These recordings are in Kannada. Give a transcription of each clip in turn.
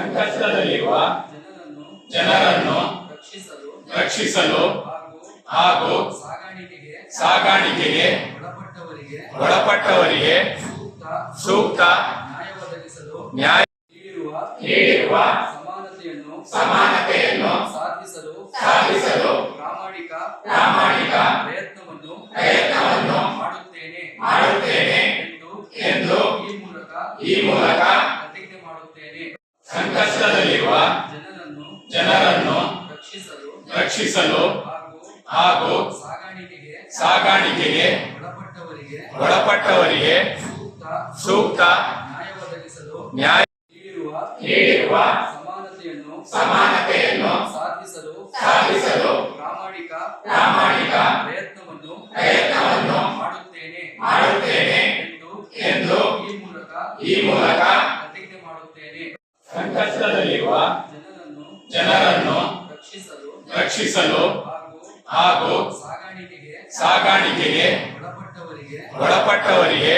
ಸಂಕಷ್ಟದಲ್ಲಿರುವ ಜನರನ್ನು ರಕ್ಷಿಸಲು ಹಾಗೂ ಸಾಗಾಣಿಕೆಗೆ ಒಳಪಟ್ಟವರಿಗೆ ಸೂಕ್ತ ನ್ಯಾಯ ನೀಡಿರುವ ಸಮಾನತೆಯನ್ನು ಸಮಾನತೆಯನ್ನು ಸಾಧಿಸಲು ಸಾಧಿಸಲು ಪ್ರಾಮಾಣಿಕ ಪ್ರಾಮಾಣಿಕ ಪ್ರಯತ್ನವನ್ನು ಸಂಕಷ್ಟದಲ್ಲಿರುವ ಜನರನ್ನು ಜನರನ್ನು ರಕ್ಷಿಸಲು ರಕ್ಷಿಸಲು ಹಾಗೂ ಸಾಗಾಣಿಕೆಗೆ ಒಳಪಟ್ಟವರಿಗೆ ಸೂಕ್ತ ಸೂಕ್ತ ನ್ಯಾಯ ನೀಡಿರುವ ಸಮಾನತೆಯನ್ನು ಸಮಾನತೆಯನ್ನು ಸಾಧಿಸಲು ಸಾಧಿಸಲು ಪ್ರಾಮಾಣಿಕ ಪ್ರಾಮಾಣಿಕ ಪ್ರಯತ್ನವನ್ನು ಪ್ರಯತ್ನವನ್ನು ಮಾಡುತ್ತೇನೆ ಮಾಡುತ್ತೇನೆ ಎಂದು ಈ ಮೂಲಕ ಈ ಮೂಲಕ ಸಂಕಷ್ಟದಲ್ಲಿರುವ ಜನರನ್ನು ರಕ್ಷಿಸಲು ಹಾಗೂ ಸಾಗಾಣಿಕೆಗೆ ಒಳಪಟ್ಟವರಿಗೆ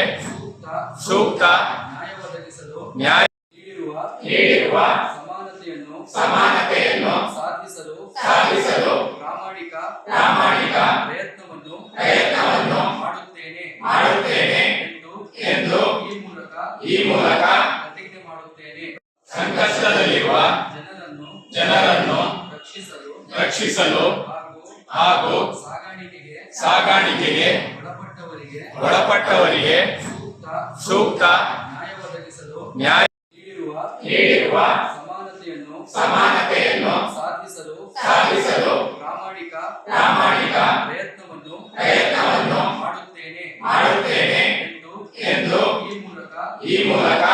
ಸೂಕ್ತ ನ್ಯಾಯ ನೀಡಿರುವ ಸಮಾನತೆಯನ್ನು ಸಮಾನತೆಯನ್ನು ಸಾಧಿಸಲು ಸಾಧಿಸಲು ಪ್ರಾಮಾಣಿಕ ಪ್ರಾಮಾಣಿಕ ಪ್ರಯತ್ನವನ್ನು ಪ್ರಯತ್ನವನ್ನು ಮಾಡುತ್ತೇನೆ ಮಾಡುತ್ತೇನೆ ಎಂದು ಈ ಮೂಲಕ ಈ ಮೂಲಕ ಕಷ್ಟದಲ್ಲಿರುವ ಜನರನ್ನು ರಕ್ಷಿಸಲು ಹಾಗೂ ಸಾಗಾಣಿಕೆಗೆ ಒಳಪಟ್ಟವರಿಗೆ ಸೂಕ್ತ ನ್ಯಾಯ ನೀಡಿರುವ ಸಮಾನತೆಯನ್ನು ಸಾಧಿಸಲು ಪ್ರಾಮಾಣಿಕ ಪ್ರಾಮಾಣಿಕ ಪ್ರಯತ್ನವನ್ನು ಪ್ರಯತ್ನವನ್ನು ಮಾಡುತ್ತೇನೆ ಮಾಡುತ್ತೇನೆ ಎಂದು ಈ ಮೂಲಕ ಈ ಮೂಲಕ